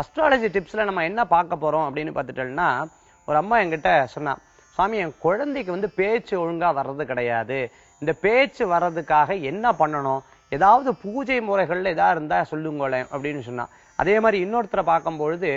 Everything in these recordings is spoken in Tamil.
அஸ்ட்ராலஜி டிப்ஸில் நம்ம என்ன பார்க்க போகிறோம் அப்படின்னு பார்த்துட்டோம்னா ஒரு அம்மா என்கிட்ட சொன்னா சுவாமி என் குழந்தைக்கு வந்து பேச்சு ஒழுங்காக வர்றது கிடையாது. இந்த பேச்சு வர்றதுக்காக என்ன பண்ணணும்? ஏதாவது பூஜை முறைகளில் எதாக இருந்தால் சொல்லுங்களேன் அப்படின்னு சொன்னான் அதே மாதிரி இன்னொருத்தரை பார்க்கும் பொழுது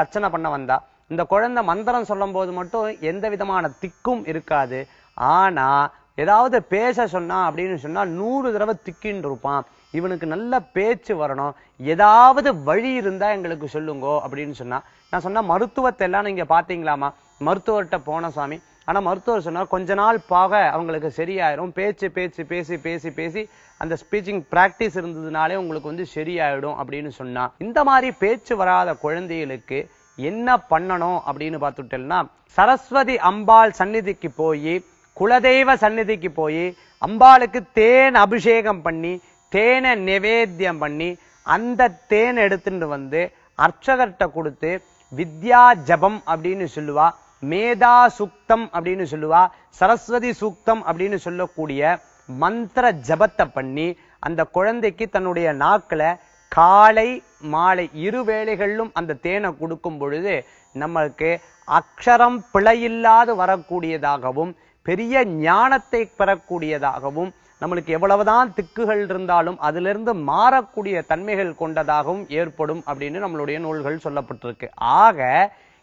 அர்ச்சனை பண்ண வந்தா இந்த குழந்தை மந்திரம் சொல்லும் போது மட்டும் எந்த விதமான திக்கும் இருக்காது. ஆனால் ஏதாவது பேச சொன்னா அப்படின்னு சொன்னா நூறு தடவை திக்கின்னு இருப்பான். இவனுக்கு நல்ல பேச்சு வரணும். ஏதாவது வழி இருந்தா எங்களுக்கு சொல்லுங்கோ அப்படின்னு சொன்னா. நான் சொன்ன மருத்துவத்தை எல்லாம் நீங்க பாத்தீங்களாமா மருத்துவர்கிட்ட போன சாமி. ஆனா மருத்துவர் சொன்னார் கொஞ்ச நாள் போக அவங்களுக்கு சரியாயிரும். பேச்சு பேச்சு பேசி பேசி பேசி அந்த ஸ்பீச்சிங் பிராக்டிஸ் இருந்ததுனாலே உங்களுக்கு வந்து சரியாயிடும். அப்படின்னு சொன்னா. இந்த மாதிரி பேச்சு வராத குழந்தைகளுக்கு என்ன பண்ணணும் அப்படின்னு பார்த்துட்டோம்னா சரஸ்வதி அம்பாள் சந்நிதிக்கு போய் குலதெய்வ சந்நிதிக்கு போய் அம்பாளுக்கு தேன் அபிஷேகம் பண்ணி தேனை நிவேத்தியம் பண்ணி அந்த தேன் எடுத்துட்டு வந்து அர்ச்சகர்கிட்ட கொடுத்து வித்யா ஜபம் அப்படின்னு சொல்லுவா மேதா சுக்தம் அப்படின்னு சொல்லுவா சரஸ்வதி சூக்தம் அப்படின்னு சொல்லக்கூடிய மந்திர ஜபத்தை பண்ணி அந்த குழந்தைக்கு தன்னுடைய நாக்கில் காலை மாலை இரு வேளைகளிலும் அந்த தேனை கொடுக்கும் பொழுது நம்மளுக்கு அக்ஷரம் பிழையில்லாது வரக்கூடியதாகவும் பெரிய ஞானத்தை பெறக்கூடியதாகவும் நம்மளுக்கு எவ்வளவுதான் திக்குகள் இருந்தாலும் அதிலிருந்து மாறக்கூடிய தன்மைகள் கொண்டதாகவும் ஏற்படும் அப்படின்னு நம்மளுடைய நூல்கள் சொல்லப்பட்டிருக்கு. ஆக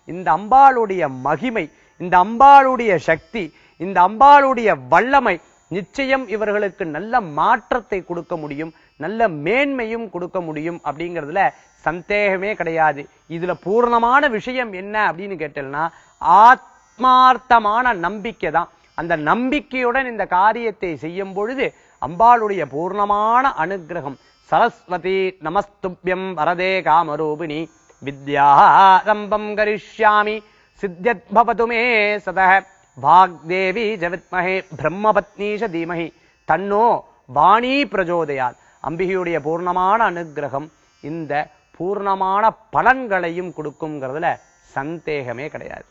இந்த அம்பாளுடைய மகிமை இந்த அம்பாளுடைய சக்தி இந்த அம்பாளுடைய வல்லமை நிச்சயம் இவர்களுக்கு நல்ல மாற்றத்தை கொடுக்க முடியும் நல்ல மேன்மையும் கொடுக்க முடியும் அப்படிங்கிறதுல சந்தேகமே கிடையாது. இதுல பூர்ணமான விஷயம் என்ன அப்படின்னு கேட்டேன்னா ஆத்மார்த்தமான நம்பிக்கை தான் அந்த நம்பிக்கையுடன் இந்த காரியத்தை செய்யும் பொழுது அம்பாளுடைய பூர்ணமான அனுகிரகம். சரஸ்வதி நமஸ்துப்யம் வரதே காமரூபிணி. வித்யாரம்பம் கரிஷ்யாமி. சித்தியத்பவதுமே பவது வாக்தேவி ஜவித்மஹே பிரம்மபத்னீஷ தீமஹி. தன்னோ வாணி பிரஜோதயாத். அம்பிகையுடைய பூர்ணமான அனுகிரகம் இந்த பூர்ணமான பலன்களையும் கொடுக்குங்கிறதுல சந்தேகமே கிடையாது.